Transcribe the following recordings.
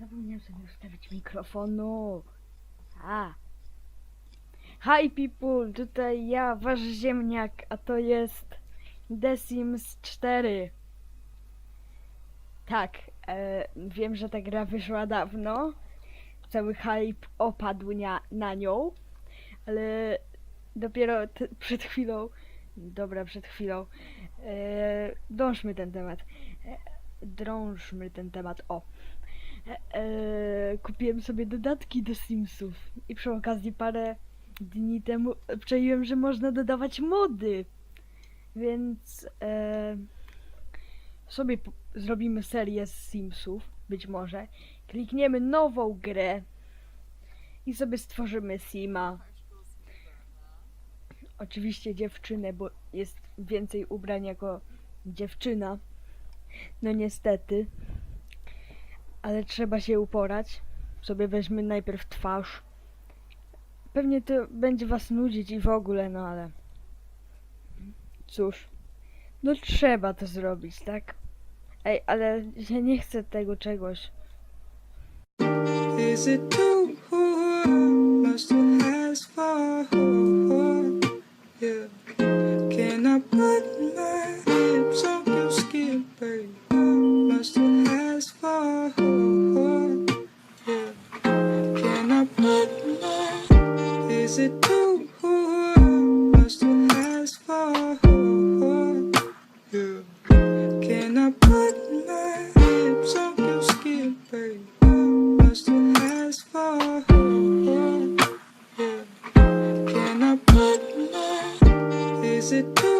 Zapomniałem sobie ustawić mikrofonu. A. Hi people, tutaj ja, wasz ziemniak, a to jest The Sims 4. Tak, e, wiem, że ta gra wyszła dawno. Cały hype opadł na, na nią, ale dopiero przed chwilą, dobra, przed chwilą, e, dążmy ten temat. E, drążmy ten temat, o. E, kupiłem sobie dodatki do Simsów i przy okazji parę dni temu przejęłem, że można dodawać mody. Więc e, sobie zrobimy serię z Simsów, być może. Klikniemy nową grę i sobie stworzymy Sima. Oczywiście dziewczynę, bo jest więcej ubrań jako dziewczyna. No niestety. Ale trzeba się uporać. Sobie weźmy najpierw twarz. Pewnie to będzie was nudzić i w ogóle, no ale. Cóż. No trzeba to zrobić, tak? Ej, ale ja nie chcę tego czegoś. Is it too? Yeah. Can I put my lips on your skin, babe? Much for? Yeah. Can I put my? Is it too much to ask for? Can I put my lips on your skin, babe? Much to ask for? Can I put my? Is it too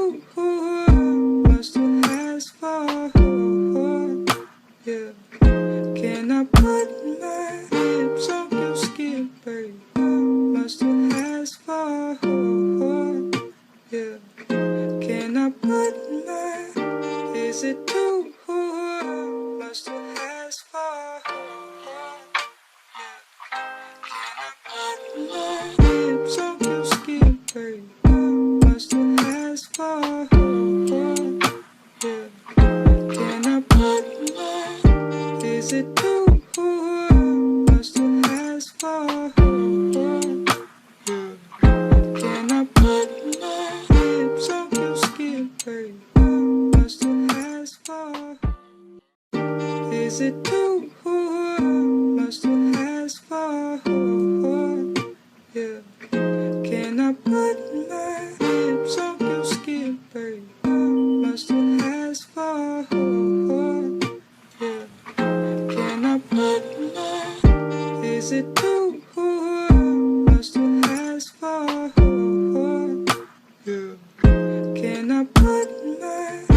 I put my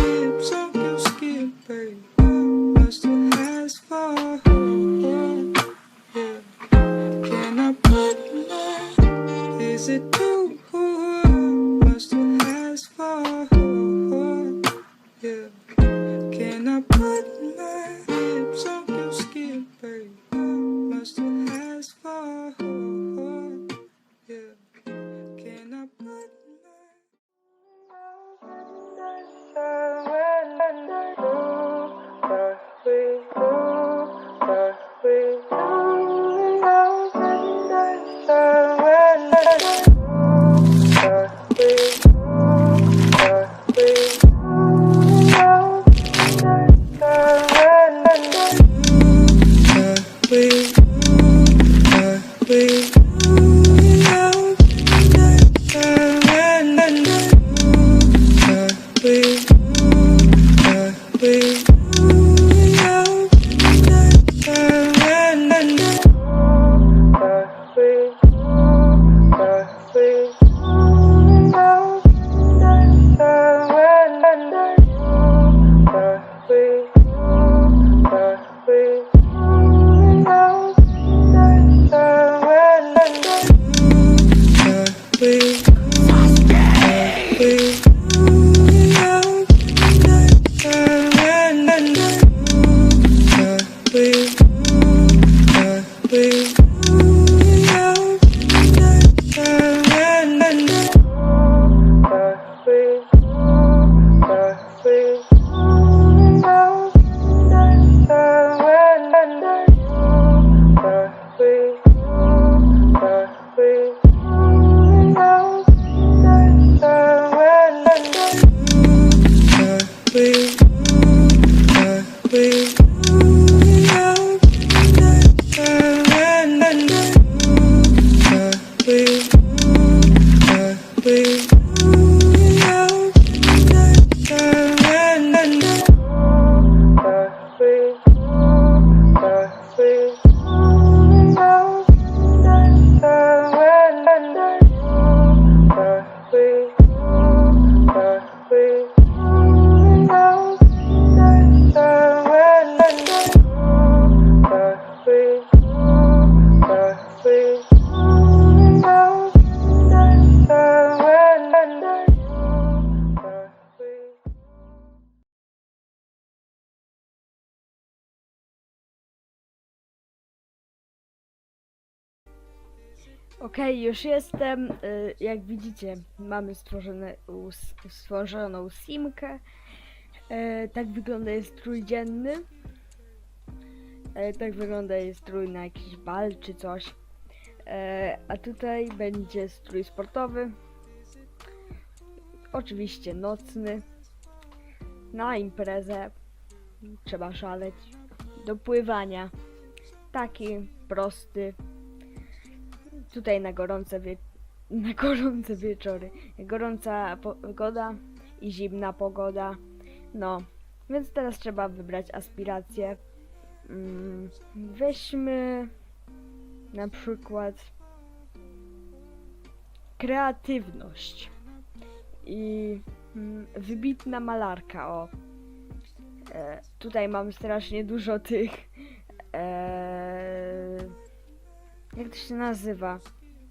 Okej, już jestem. y, Jak widzicie, mamy stworzone, stworzoną simkę. E, Tak wygląda jest strój dzienny. E, Tak wygląda jest strój na jakiś bal czy coś. A tutaj będzie strój sportowy. Oczywiście nocny. Na imprezę. Trzeba szaleć. Do pływania. Taki prosty. Tutaj na gorące wie... na gorące wieczory. Gorąca pogoda i zimna pogoda. No, więc teraz trzeba wybrać aspiracje. Mm, weźmy na przykład kreatywność i mm, wybitna malarka. O, e, tutaj mam strasznie dużo tych. Jak to się nazywa?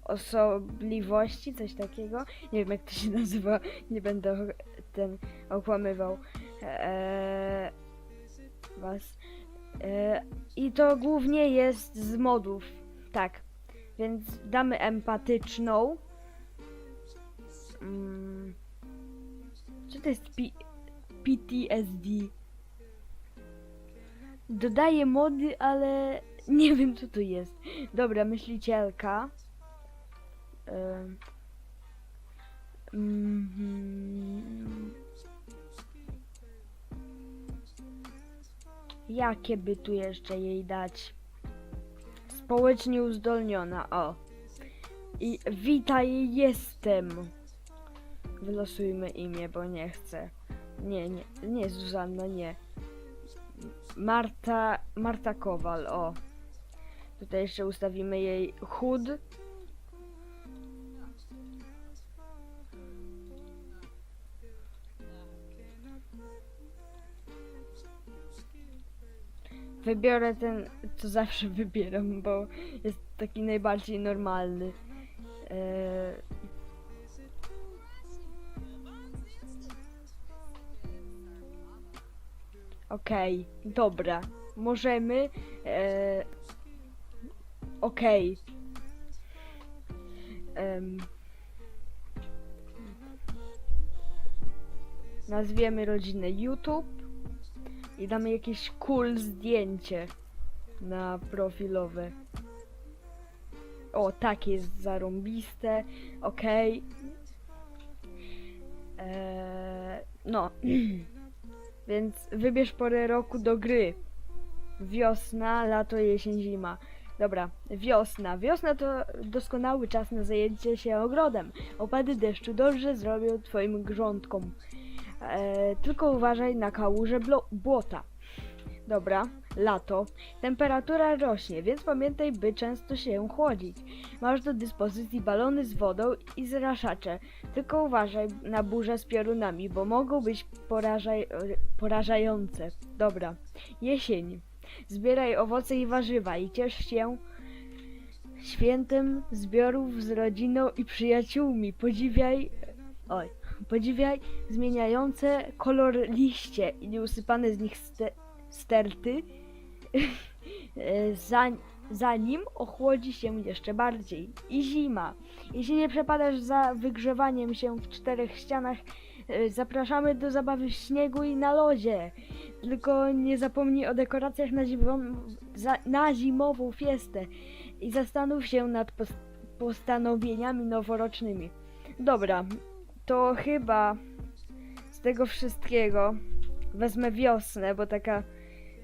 Osobliwości, coś takiego. Nie wiem jak to się nazywa, nie będę ten okłamywał eee, was. Eee, I to głównie jest z modów, tak. Więc damy empatyczną. Mm. Co to jest P PTSD? Dodaję mody, ale nie wiem co to jest. Dobra, myślicielka. Mhm. Jakie by tu jeszcze jej dać? Społecznie uzdolniona, o. I witaj, jestem. Wylosujmy imię, bo nie chcę. Nie, nie, nie, Zuzanna, nie. Marta, Marta Kowal, o. Tutaj jeszcze ustawimy jej chud. Wybiorę ten, co zawsze wybieram, bo jest taki najbardziej normalny. Eee... Okej, dobra. Możemy. Eee... Okej. Em. Nazwiemy rodzinę YouTube i damy jakieś cool zdjęcie na profilowe. O, takie jest zarąbiste. Okej. Eee, no. Więc wybierz porę roku do gry. Wiosna, lato, jesień, zima. Dobra, wiosna. Wiosna to doskonały czas na zajęcie się ogrodem. Opady deszczu dobrze zrobią twoim grządkom. E, tylko uważaj na kałuże błota. Dobra, lato. Temperatura rośnie, więc pamiętaj, by często się chłodzić. Masz do dyspozycji balony z wodą i zraszacze. Tylko uważaj na burze z piorunami, bo mogą być porażaj- porażające. Dobra, jesień. Zbieraj owoce i warzywa i ciesz się świętem zbiorów z rodziną i przyjaciółmi. Podziwiaj. Oj. Podziwiaj zmieniające kolor liście i nieusypane z nich ste- sterty, e, za- zanim ochłodzi się jeszcze bardziej. I zima. Jeśli nie przepadasz za wygrzewaniem się w czterech ścianach, zapraszamy do zabawy w śniegu i na lodzie. Tylko nie zapomnij o dekoracjach na, zimową, za, na zimową fiestę i zastanów się nad pos- postanowieniami noworocznymi. Dobra, to chyba z tego wszystkiego wezmę wiosnę, bo taka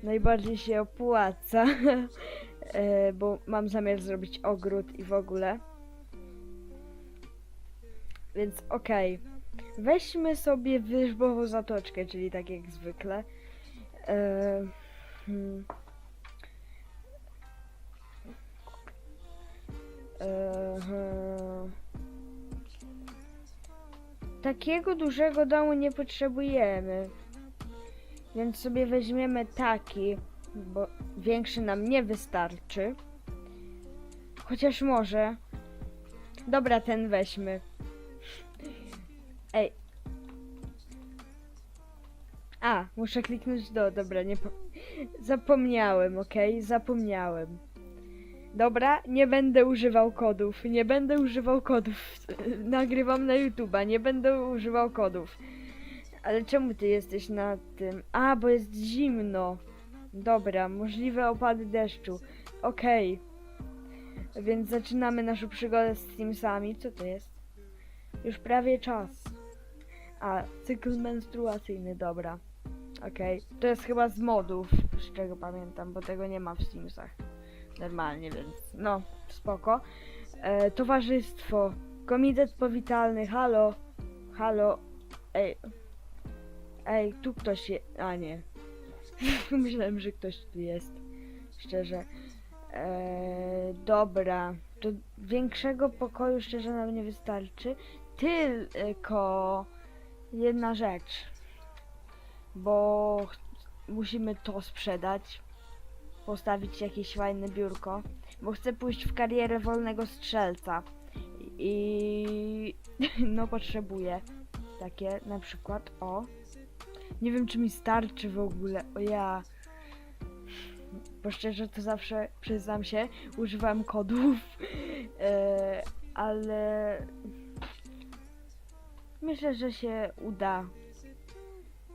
najbardziej się opłaca, e, bo mam zamiar zrobić ogród i w ogóle. Więc okej. Weźmy sobie wierzbową zatoczkę, czyli tak jak zwykle. E, hmm. E, hmm. Takiego dużego domu nie potrzebujemy. Więc sobie weźmiemy taki, bo większy nam nie wystarczy. Chociaż może. Dobra, ten weźmy. Ej. A, muszę kliknąć do. Dobra, nie. Po... Zapomniałem, okej? Zapomniałem. Dobra, nie będę używał kodów. Nie będę używał kodów. Nagrywam na YouTube'a, nie będę używał kodów. Ale czemu ty jesteś na tym? A, bo jest zimno. Dobra, możliwe opady deszczu. Okej. Więc zaczynamy naszą przygodę z Simsami. Co to jest? Już prawie czas. A, cykl menstruacyjny, dobra. Okej. To jest chyba z modów, z czego pamiętam, bo tego nie ma w Simsach. Normalnie, więc no, spoko. E, towarzystwo. Komitet powitalny, halo. Halo. Ej. Ej, tu ktoś jest. A nie. Myślałem, że ktoś tu jest. Szczerze. Eee, dobra. To większego pokoju szczerze nam nie wystarczy. Tylko jedna rzecz. Bo musimy to sprzedać. Postawić jakieś fajne biurko. Bo chcę pójść w karierę wolnego strzelca. I no potrzebuję takie na przykład o nie wiem, czy mi starczy w ogóle. O ja. Bo szczerze to zawsze, przyznam się, używam kodów. E, ale. Myślę, że się uda.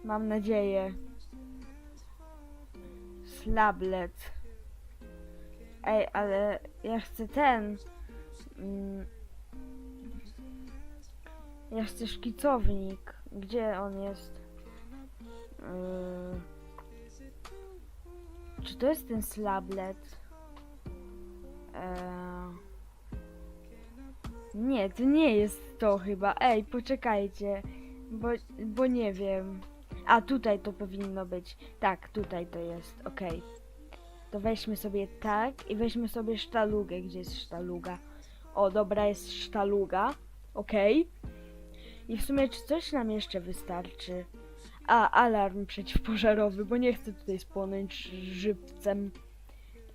Mam nadzieję. Slablet. Ej, ale ja chcę ten. Mm, ja chcę szkicownik. Gdzie on jest? Yy. Czy to jest ten slablet? Eee... Nie, to nie jest to chyba. Ej, poczekajcie, bo, bo nie wiem. A tutaj to powinno być. Tak, tutaj to jest. Okej. To weźmy sobie tak i weźmy sobie sztalugę. Gdzie jest sztaluga? O, dobra, jest sztaluga. Okej. I w sumie, czy coś nam jeszcze wystarczy? A, alarm przeciwpożarowy, bo nie chcę tutaj spłonąć żywcem.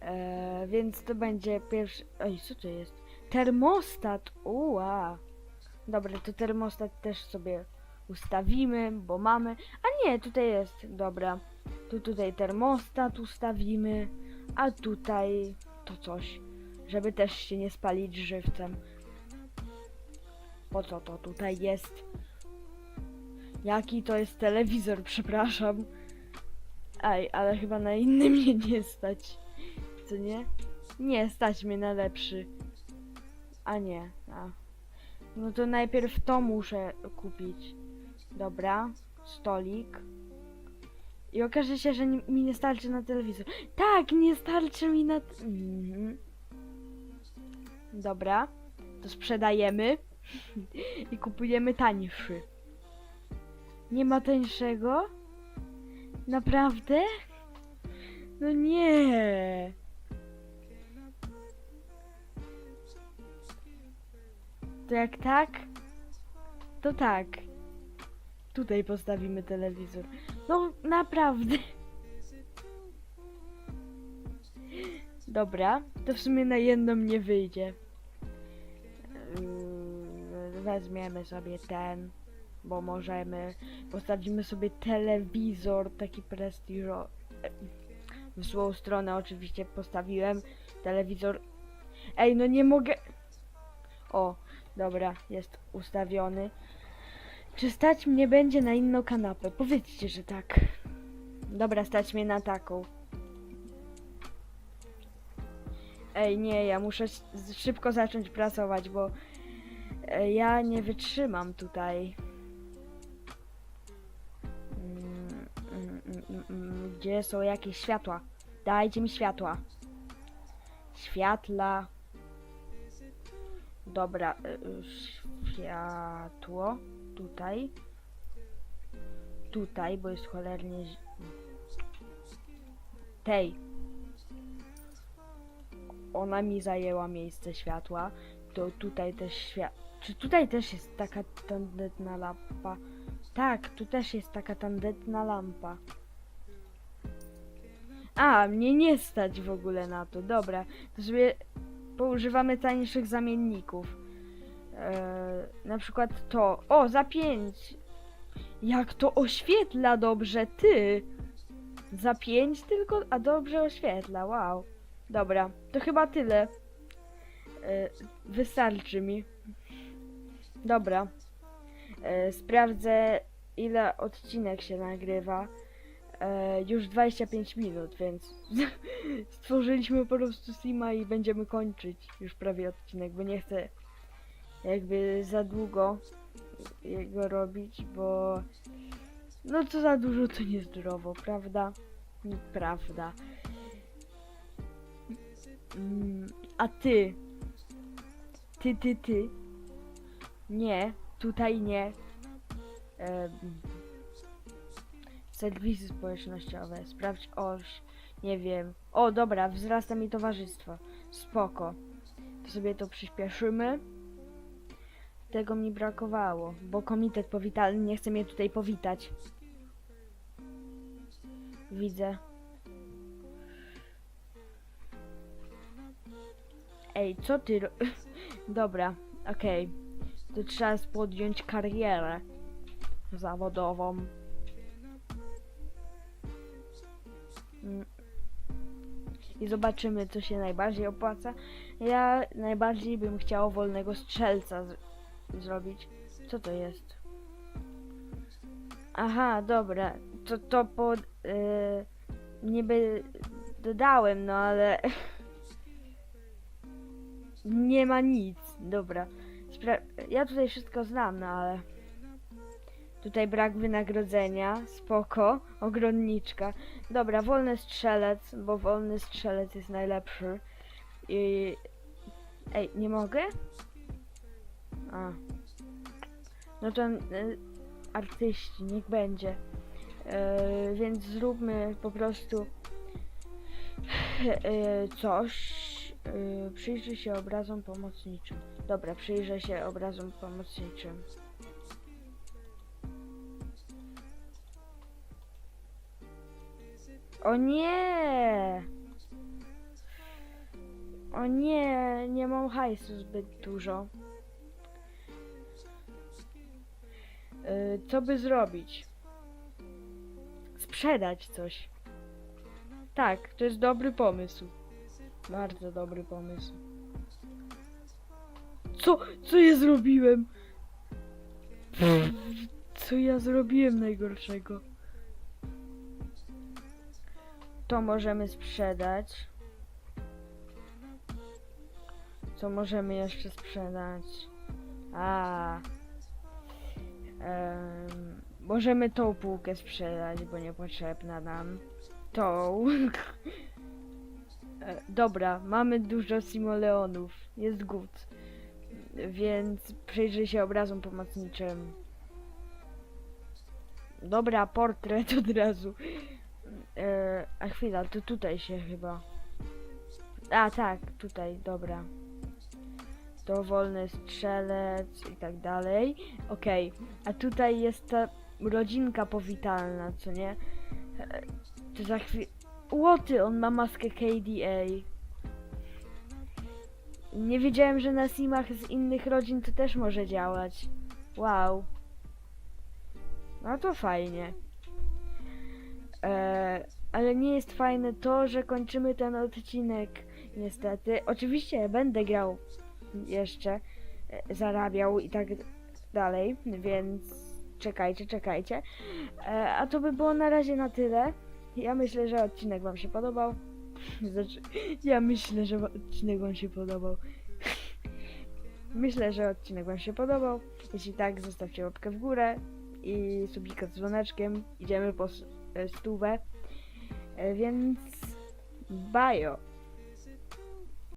E, więc to będzie pierwszy. Oj, co to jest? Termostat! Uła! Dobra, to termostat też sobie ustawimy, bo mamy. A nie, tutaj jest. Dobra. Tu tutaj termostat ustawimy, a tutaj to coś, żeby też się nie spalić żywcem. Po co to tutaj jest? Jaki to jest telewizor, przepraszam. Ej, ale chyba na inny mnie nie stać. Co nie? Nie, stać mnie na lepszy. A nie, a. No to najpierw to muszę kupić. Dobra, stolik. I okaże się, że mi nie starczy na telewizor. Tak, nie starczy mi na... Mhm. Dobra, to sprzedajemy i kupujemy tańszy. Nie ma tańszego? Naprawdę? No nie. To jak tak? To tak. Tutaj postawimy telewizor. No naprawdę. Dobra, to w sumie na jedną nie wyjdzie. Yy, Weźmiemy sobie ten bo możemy. Postawimy sobie telewizor, taki prestiżo. W złą stronę oczywiście postawiłem telewizor. Ej, no nie mogę. O, dobra, jest ustawiony. Czy stać mnie będzie na inną kanapę? Powiedzcie, że tak. Dobra, stać mnie na taką. Ej, nie, ja muszę szybko zacząć pracować, bo e, ja nie wytrzymam tutaj. Gdzie są jakieś światła? Dajcie mi światła. Światla. Dobra, y, światło. Tutaj. Tutaj, bo jest cholernie... Tej. Ona mi zajęła miejsce światła. To tutaj też świat... Czy tutaj też jest taka tandetna lampa? Tak, tu też jest taka tandetna lampa. A, mnie nie stać w ogóle na to. Dobra, to sobie poużywamy tańszych zamienników. Eee, na przykład to. O, za pięć. Jak to oświetla dobrze, ty. Za pięć tylko, a dobrze oświetla, wow. Dobra, to chyba tyle. Eee, wystarczy mi. Dobra. E, sprawdzę ile odcinek się nagrywa. E, już 25 minut, więc stworzyliśmy po prostu Sima i będziemy kończyć już prawie odcinek, bo nie chcę jakby za długo jego robić, bo no co za dużo to niezdrowo, prawda? Prawda. Mm, a ty? Ty, ty, ty? Nie, tutaj nie. Em, serwisy społecznościowe. Sprawdź oś. Nie wiem. O, dobra, wzrasta mi towarzystwo. Spoko. To sobie to przyspieszymy. Tego mi brakowało, bo komitet powitalny nie chce mnie tutaj powitać. Widzę. Ej, co ty. Dobra, okej to trzeba podjąć karierę zawodową. I zobaczymy, co się najbardziej opłaca. Ja najbardziej bym chciał wolnego strzelca zrobić. Co to jest? Aha, dobra. To to pod... Yy, niby dodałem, no ale... Nie ma nic. Dobra. Spra- ja tutaj wszystko znam, no ale... Tutaj brak wynagrodzenia, spoko, ogrodniczka. Dobra, wolny strzelec, bo wolny strzelec jest najlepszy. I... Ej, nie mogę? A. No to y, artyści, niech będzie. Y, więc zróbmy po prostu y, coś. Y, przyjrzyj się obrazom pomocniczym. Dobra, przyjrzę się obrazom pomocniczym. O nie! O nie, nie mam hajsu zbyt dużo. Y, co by zrobić? Sprzedać coś. Tak, to jest dobry pomysł. Bardzo dobry pomysł. Co? Co ja zrobiłem? Co ja zrobiłem najgorszego? To możemy sprzedać. Co możemy jeszcze sprzedać? A. Em, możemy tą półkę sprzedać, bo niepotrzebna nam. Tą. E, Dobra, mamy dużo simoleonów. Jest good. Więc przyjrzyj się obrazom pomocniczym. Dobra, portret od razu. E, a chwila, to tutaj się chyba. A tak, tutaj, dobra. To wolny strzelec i tak dalej. Okej, a tutaj jest ta rodzinka powitalna, co nie? E, to za chwilę. Łoty, on ma maskę KDA. Nie wiedziałem, że na simach z innych rodzin to też może działać. Wow. No to fajnie. Ale nie jest fajne to, że kończymy ten odcinek. Niestety. Oczywiście będę grał jeszcze, e, zarabiał i tak dalej, więc czekajcie, czekajcie. E, a to by było na razie na tyle. Ja myślę, że odcinek Wam się podobał. Znaczy, ja myślę, że odcinek Wam się podobał. Myślę, że odcinek Wam się podobał. Jeśli tak, zostawcie łapkę w górę i subika z dzwoneczkiem. Idziemy po e, stówę. E, Więc bajo.